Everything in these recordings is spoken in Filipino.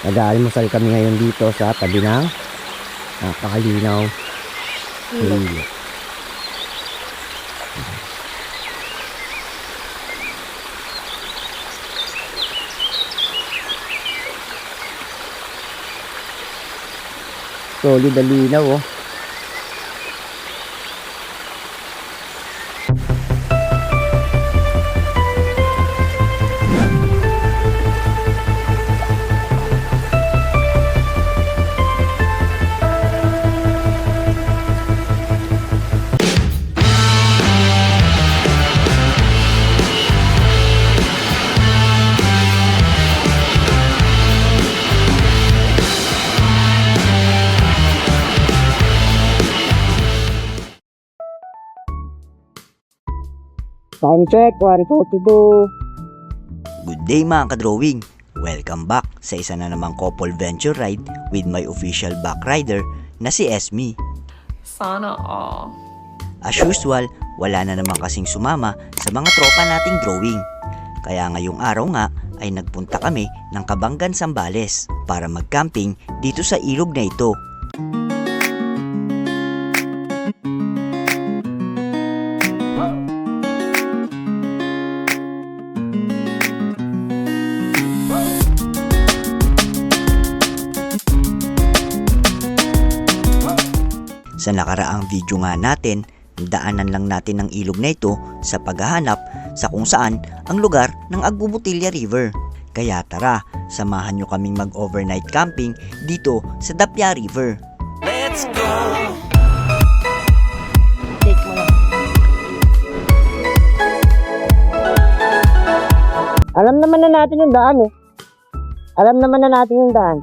Nag-aalmusal kami ngayon dito sa tabi ng napakalinaw ilog. Solid ang linaw oh. Time check, 142. Good day mga ka-drawing! Welcome back sa isa na namang couple venture ride with my official back rider na si Esme. Sana all. As usual, wala na naman kasing sumama sa mga tropa nating drawing. Kaya ngayong araw nga ay nagpunta kami ng Kabanggan Sambales para mag-camping dito sa ilog na ito. Nakaraang video nga natin, daanan lang natin ang ilog na ito sa paghahanap sa kung saan ang lugar ng Agbubutilya River. Kaya tara, samahan nyo kaming mag-overnight camping dito sa Dapya River. Take mo lang. Alam naman na natin yung daan eh. Alam naman na natin yung daan.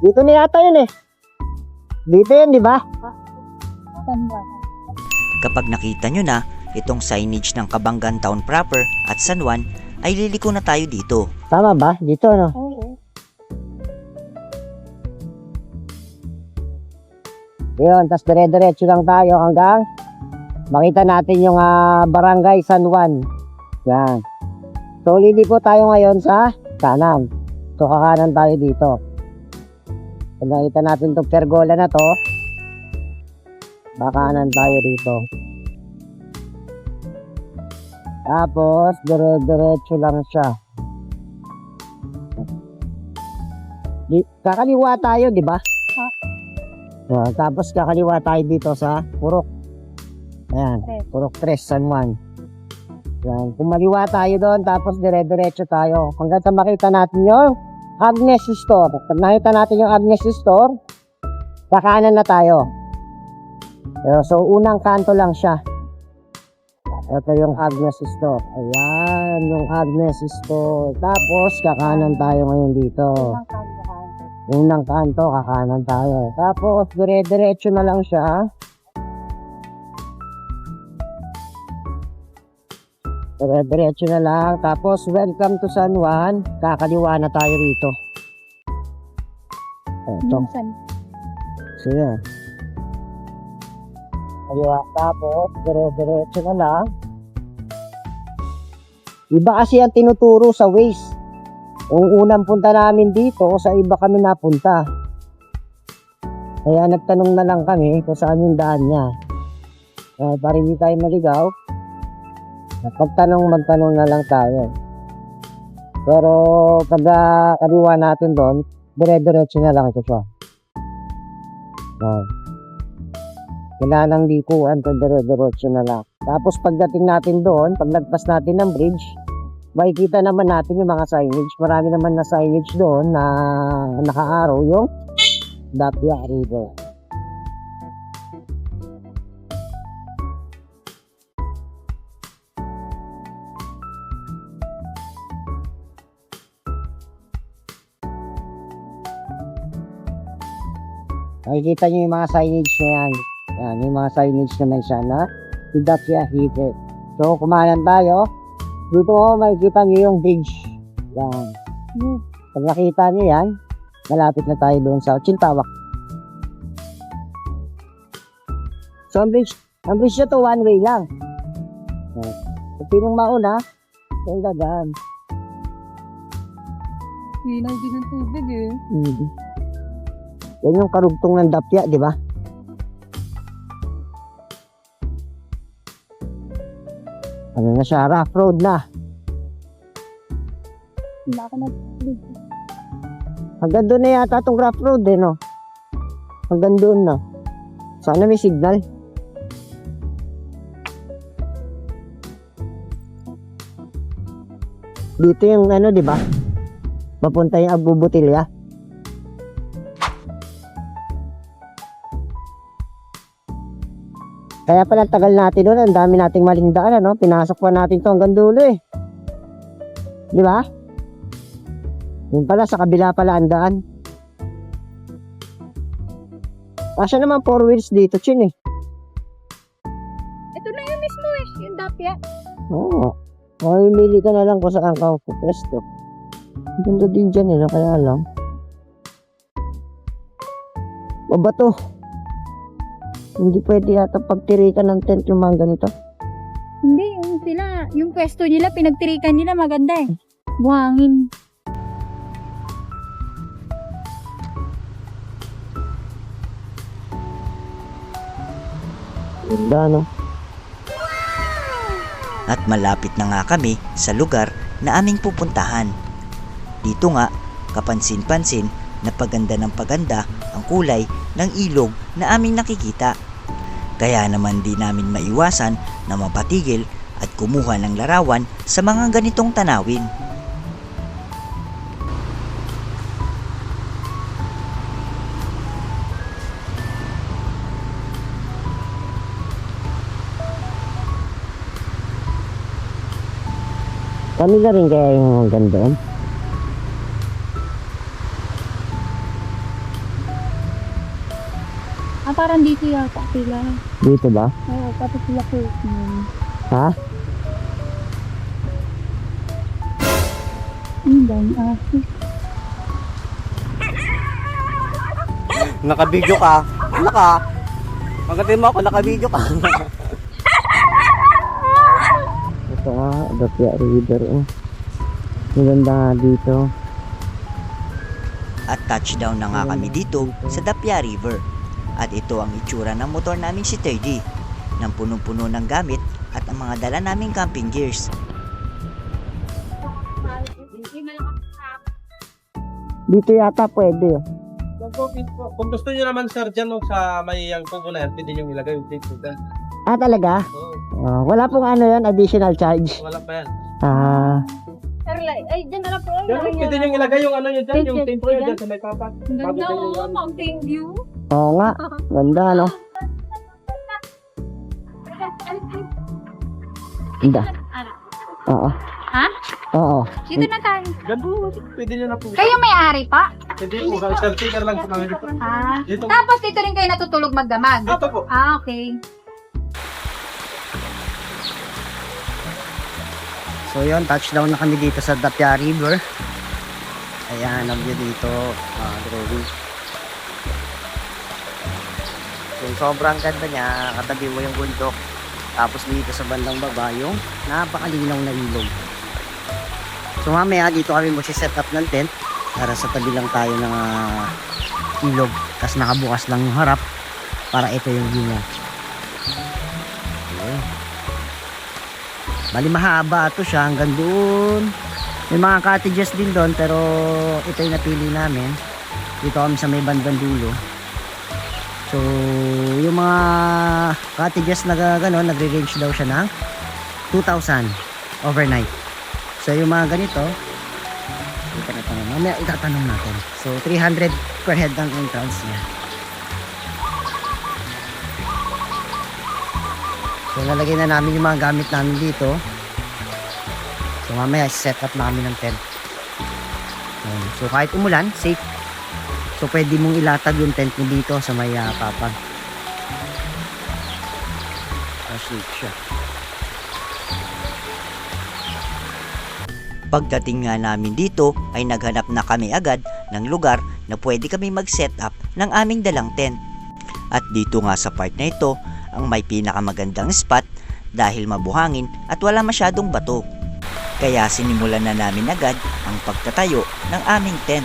Dito na yata yun eh. Dito yun, di ba? Kapag nakita nyo na itong signage ng Kabanggan Town proper at San Juan, ay liliko na tayo dito. Tama ba? Dito, no? Yun, tas dire-diretso lang tayo hanggang makita natin yung ah, barangay San Juan. Yan. So, lili po tayo ngayon sa kanan. So, kakanan tayo dito. Pag nakita natin itong pergola na to, bakanan tayo dito. Tapos, dire-diretso lang siya. Di, kakaliwa tayo, di ba? Ah, tapos kakaliwa tayo dito sa Purok. Ayan, Purok 3, San Juan. Ayan, kumaliwa tayo doon, tapos dire-diretso tayo. Hanggang sa makita natin yung Agnes Store. Pag nakita natin yung Agnes Store, kakanan na tayo. Pero, so, unang kanto lang siya. Ito yung Agnes Store. Ayan, yung Agnes Store. Tapos, kakanan tayo ngayon dito. Unang kanto, kakanan tayo. Tapos, dire-diretso na lang siya. Dire-diretso na lang. Tapos, welcome to San Juan. Kakaliwa na tayo rito. Ito. Sige. Kaliwa. Tapos, dire-diretso na lang. Iba kasi ang tinuturo sa Waze. Yung unang punta namin dito, sa iba kami napunta. Kaya nagtanong na lang kami kung saan yung daan niya. Kaya para hindi tayo maligaw, pagtanong magtanong na lang tayo. Pero pag uh, kaliwa natin doon, dire-diretso na lang ito siya. Oh. Wala nang likuan, dire-diretso na lang. Tapos pagdating natin doon, paglagpas natin ng bridge, makikita naman natin yung mga signage. Marami naman na signage doon na nakaaraw yung Dapya River. Makikita nyo yung mga signage na yan. Yan, yung mga signage naman siya na Dapya River. So, kumanan tayo. Dito mo makikita nyo yung bridge. Yan. Pag nakita nyo yan, malapit na tayo doon sa Chintawak. So, ang bridge, ang bridge na to one way lang. Yan. Kung sinong mauna, yung dadaan. Linaw din ng tubig eh. Hindi. Yan yung karugtong ng dapya, di ba? Ano na siya? Rough road na. Wala ako na Hanggang doon na yata itong rough road eh, no? Hanggang doon na. Sana may signal. Dito yung ano, di ba? Papunta yung Agbubutilya. Kaya pala tagal natin doon, ang dami nating maling daan, ano? Pinasok pa natin to hanggang dulo eh. Di ba? Yun pala, sa kabila pala ang daan. Kasya naman four wheels dito, Chin eh. Ito na yung mismo eh. Yung dapya. Oo. Oh, Mamimili ka na lang kung saan ka pwesto. Ang Ganda din dyan eh, kaya lang. Mabato. Hindi pwede yata pagtirikan ng tent yung mga ganito. Hindi, yung sila, yung pwesto nila, pinagtirikan nila maganda eh. Buhangin. Ganda, no? At malapit na nga kami sa lugar na aming pupuntahan. Dito nga, kapansin-pansin na paganda ng paganda ang kulay ng ilog na aming nakikita. Kaya naman di namin maiwasan na mapatigil at kumuha ng larawan sa mga ganitong tanawin. Kami na rin kaya yung yun. Parang dito yata sila. Dito ba? Oo, tapos sila. Hmm. Ha? Yun lang. Ah, Nakabidyo ka. Ano ka? Magatin mo ako, nakabidyo ka. Ito nga, Dapya River. Oh. Maganda nga dito. At touchdown na nga kami dito sa Dapya River. At ito ang itsura ng motor naming si 30 ng punong-puno ng gamit at ang mga dala naming camping gears. Dito yata pwede. oh. Kung gusto nyo naman sir dyan no, sa may yung kuko na yan, pwede nyo ilagay yung tape dyan. Ah, talaga? Oo, Ah, wala pong ano yan, additional charge. wala pa yan. Ah, Sir, like, ay, dyan na lang po. Dyan, pwede nyo ilagay yung ano nyo dyan, yung Tape tape nyo dyan. sa may papat. Ang Bago Ganda oh, mountain view. Oo nga. Ganda, no? Ganda. Oo. Ha? Oo. Dito na tayo. Ganda, pwede nyo na po. Kayo may-ari pa? Pwede po, sir, sticker lang sa mga dito. Ah. Dito. Tapos dito rin kayo natutulog magdamag? Ito po. Ah, okay. So yun, touchdown na kami dito sa Dapya River. Ayan, ang view dito, ah, drawing. So, sobrang ganda niya, katabi mo yung bundok. Tapos dito sa bandang baba, yung napakalinaw na ilog. So mamaya dito kami mag-set up ng tent para sa tabi lang tayo ng ah, ilog. Tapos nakabukas lang yung harap para ito yung view niya. Okay. Bali mahaba ito siya hanggang doon. May mga cottages din doon pero ito yung napili namin. Dito kami sa may bandang dulo. So, yung mga cottages na ga- gano'n, nagre-range daw siya ng 2,000 overnight. So, yung mga ganito, ito na tanong. Mamaya itatanong natin. So, 300 per head ang entrance niya. So, lalagay na namin yung mga gamit namin dito. So, mamaya set up na kami ng tent. So, kahit umulan, safe. So, pwede mong ilatag yung tent mo dito sa may uh, papag. Safe siya. Pagdating nga namin dito ay naghanap na kami agad ng lugar na pwede kami mag-set up ng aming dalang tent. At dito nga sa part na ito ang may pinakamagandang spot dahil mabuhangin at wala masyadong bato. kaya sinimulan na namin agad ang pagtatayo ng aming tent.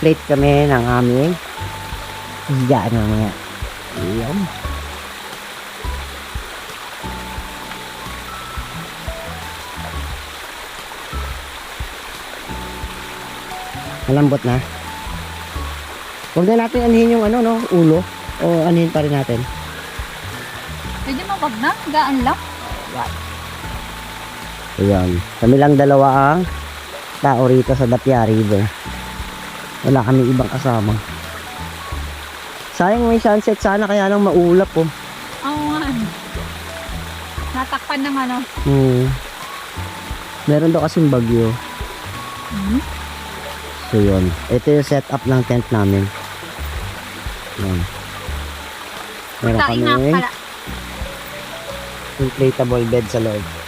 nag-i-inflate kami ng aming higaan mamaya. Ayun. Malambot na. Huwag na natin anihin yung ano, no, ulo. O anihin pa rin natin. Medyo mapag na, gaan lang. Ayan. Kami lang dalawa ang tao rito sa Dapya River. Wala kami ibang kasama. Sayang may sunset sana kaya nang maulap oh. Oo nga. ano. Natakpan ng ano. Hmm. Meron daw kasing bagyo. Hmm? So yun. Ito yung setup ng tent namin. Yan. Meron kami inflatable bed sa loob.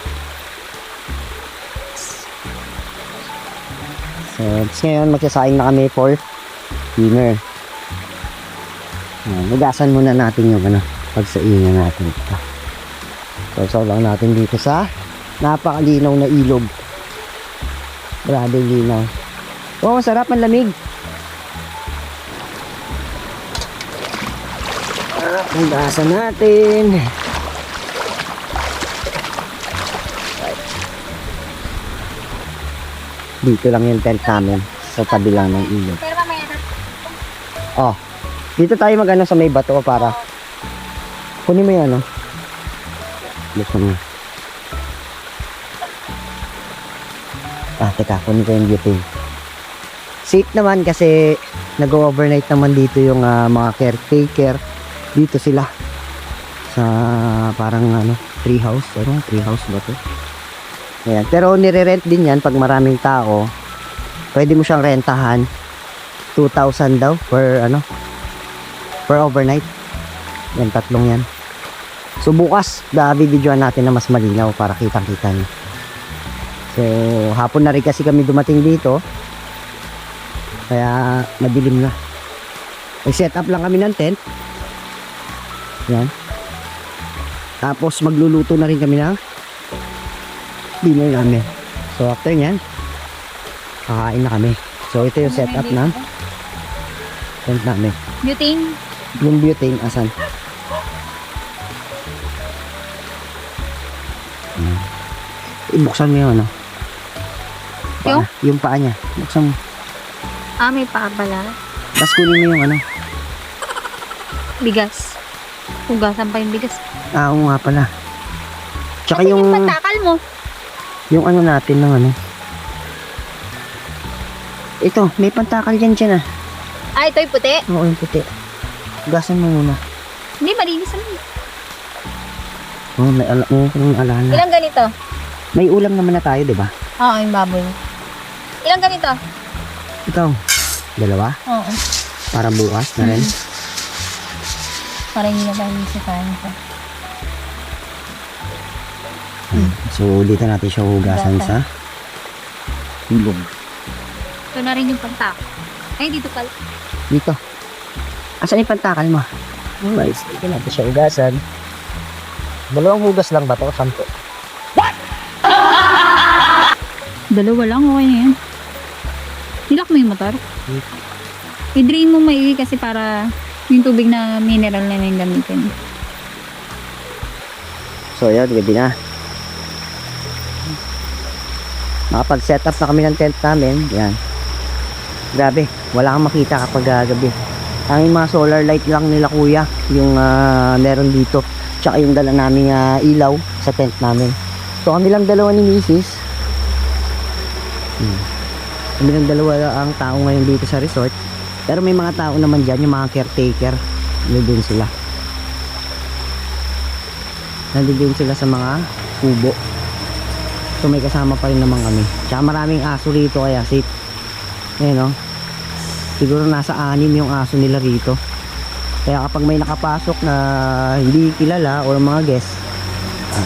So, ngayon magsasaing na kami for dinner. Ayan, Hugasan muna natin yung ano, pagsaingan natin. ito. So, lang natin dito sa napakalinaw na ilog. Grabe linaw. Oh, masarap ang lamig. Hugasan natin. Dito lang yung tent namin. Sa tabi lang ng ilog. Pero mamaya na. Oh, dito tayo magano sa may bato para kunin mo yung ano. Buksan mo. Ah, teka, kunin ko yung butane. Safe naman kasi nag-overnight naman dito yung ah, mga caretaker. Dito sila. Sa parang ano, tree house. Ano, tree house ba to? Ayan. Pero nire-rent din yan pag maraming tao. Pwede mo siyang rentahan. 2,000 daw per ano per overnight. Yan tatlong yan. So bukas gabi videoan natin na mas malinaw para kitang kita nyo so hapon na rin kasi kami dumating dito. Kaya madilim na. May set up lang kami ng tent. Yan. Tapos magluluto na rin kami ng dinner namin so after nyan kakain na kami so ito yung setup ng tent namin. Butane. Yung butane, asan? Hmm. Ibuksan mo yung ano. Paa, Yung? Yung paa niya. Buksan mo. Ah, may paa pala. Tapos kunin mo yung ano. Bigas. Hugasan pa yung bigas. Ah, oo nga pala. Tsaka Yung yung, patakal mo. Yung ano natin ng ano. Ito, may pantakal yan dyan ah. Ah, ito yung puti. Oo, yung puti. Gasan mo muna. Hindi, malinis naman. Oo, may, ala, may, may alala. Ilang ganito? May ulam naman na tayo, di ba? Oo, yung baboy. Ilang ganito? Ikaw, dalawa? Oo. Para bukas na rin. Para hindi na tayo sa kain ko. So, dito natin siya hugasan sa ilog. Ito na rin yung pantak. Ay, dito pala. Dito. Asan yung pantakal mo? Oh, nice. Dito natin siya hugasan. Dalawang hugas lang ba to? Sampo. Dalawa lang, okay na yan. Nilak mo yung motor? I-drain mo maigi kasi para yung tubig na mineral na yung gamitin. So, yun, gabi na. Nakapag-set up na kami ng tent namin. Yan. Grabe, wala kang makita kapag ah, gabi. Ang mga solar light lang nila kuya, yung ah, meron dito. Tsaka yung dala naming ah, ilaw sa tent namin. So kami lang dalawa ni Mrs. Hmm. Kami lang dalawa ang tao ngayon dito sa resort. Pero may mga tao naman dyan, yung mga caretaker. Nandun sila. Nandun sila sa mga kubo. So may kasama pa rin naman kami. Tsaka maraming aso rito kaya safe. Ayan o. Siguro nasa anim yung aso nila rito. Kaya kapag may nakapasok na hindi kilala o mga guest,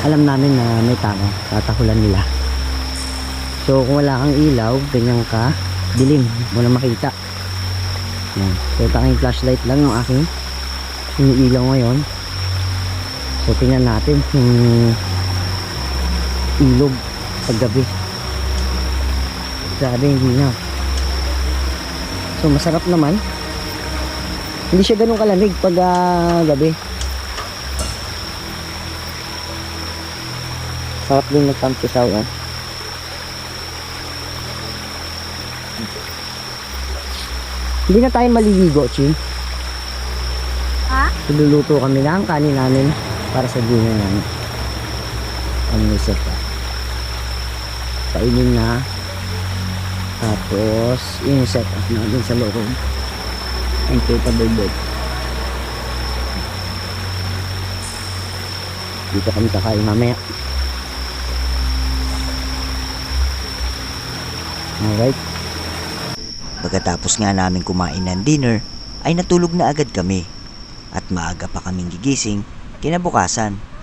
alam namin na may tao. Tatahulan nila. So kung wala kang ilaw, ganyan ka, dilim, wala makita. Yan. So ito aking flashlight lang yung aking iniilaw ngayon. So tingnan natin yung ilog paggabi. Grabe yung ginaw. So masarap naman. Hindi siya ganun kalamig pag ah, gabi. Sarap din magtampisaw eh. Hindi na tayo maliligo, Chi. Ha? Iluluto kami ng kanin namin para sa dinner namin. Ang nisip pa. Kainin na. Tapos, yung set up natin sa loob. Ang capable bed. Dito kami kakain mamaya. Alright. Pagkatapos nga namin kumain ng dinner, ay natulog na agad kami. At maaga pa kaming gigising kinabukasan.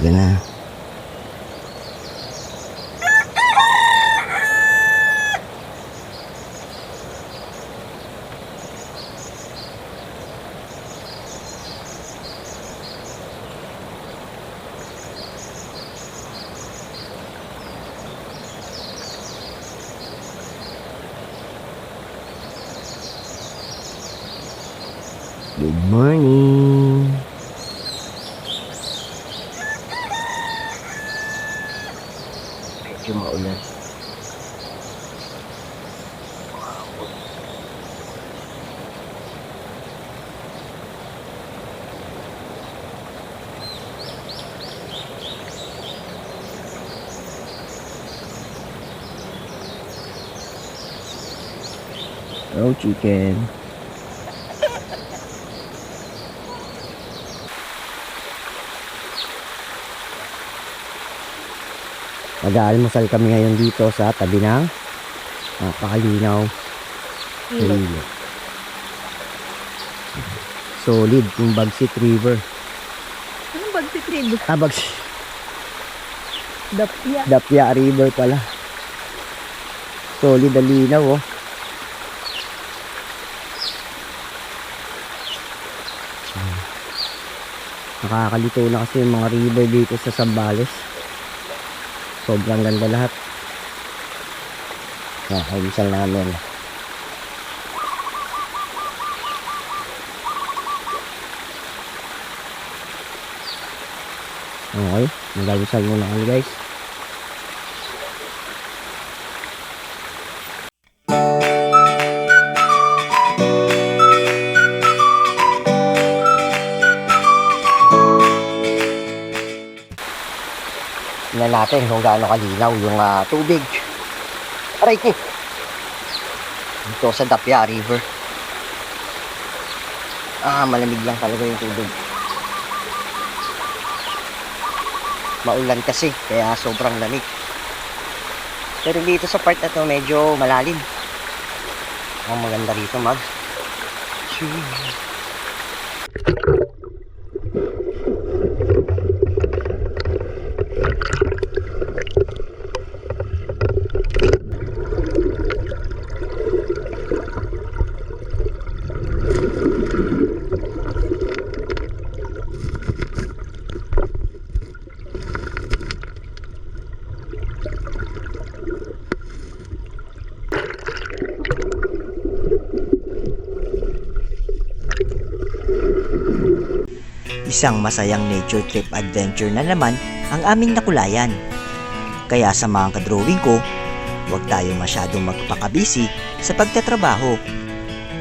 Umaga na. Good morning. Medyo maulan. Oh, chicken. Mag-aalmusal kami ngayon dito sa tabi ng napakalinaw ilog. Solid yung Bagsit River. Anong bagsit rin? Ah, Bagsit. Dapya. Dapya River pala. Solid ang linaw oh. Nakakalito na kasi yung mga river dito sa Zambales. Sobrang ganda lahat. Nakakaimisal namin. Okay, magdalisal muna kami guys. Natin kung gaano kalinaw yung ah, tubig. Aray ko! Dito sa Dapya River. Ah, malamig lang talaga yung tubig. Maulan kasi, kaya sobrang lamig. Pero dito sa part na to, medyo malalim. Ang maganda rito mag. Swimming. Isang masayang nature trip adventure na naman ang aming nakulayan. Kaya sa mga kadrawing ko, huwag tayo masyadong magpakabisi sa pagtatrabaho.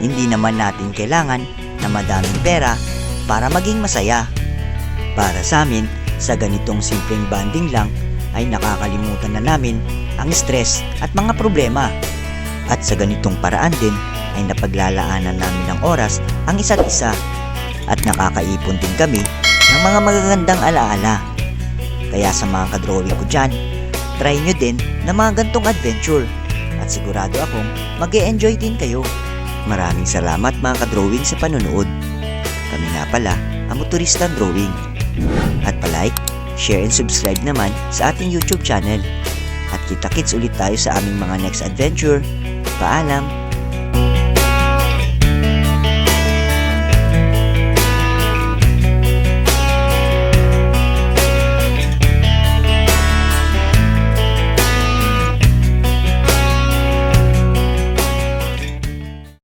Hindi naman natin kailangan na madaming pera para maging masaya. Para sa amin, sa ganitong simpleng banding lang ay nakakalimutan na namin ang stress at mga problema. At sa ganitong paraan din ay napaglalaanan namin ng oras ang isa't isa at nakakaipon din kami ng mga magagandang alaala. Kaya sa mga kadrawing ko dyan, try nyo din na mga gantong adventure at sigurado akong mag enjoy din kayo. Maraming salamat mga kadrawing sa panonood. Kami nga pala ang Motorista Drawing. At palike, share and subscribe naman sa ating YouTube channel. At kita-kits ulit tayo sa aming mga next adventure. Paalam!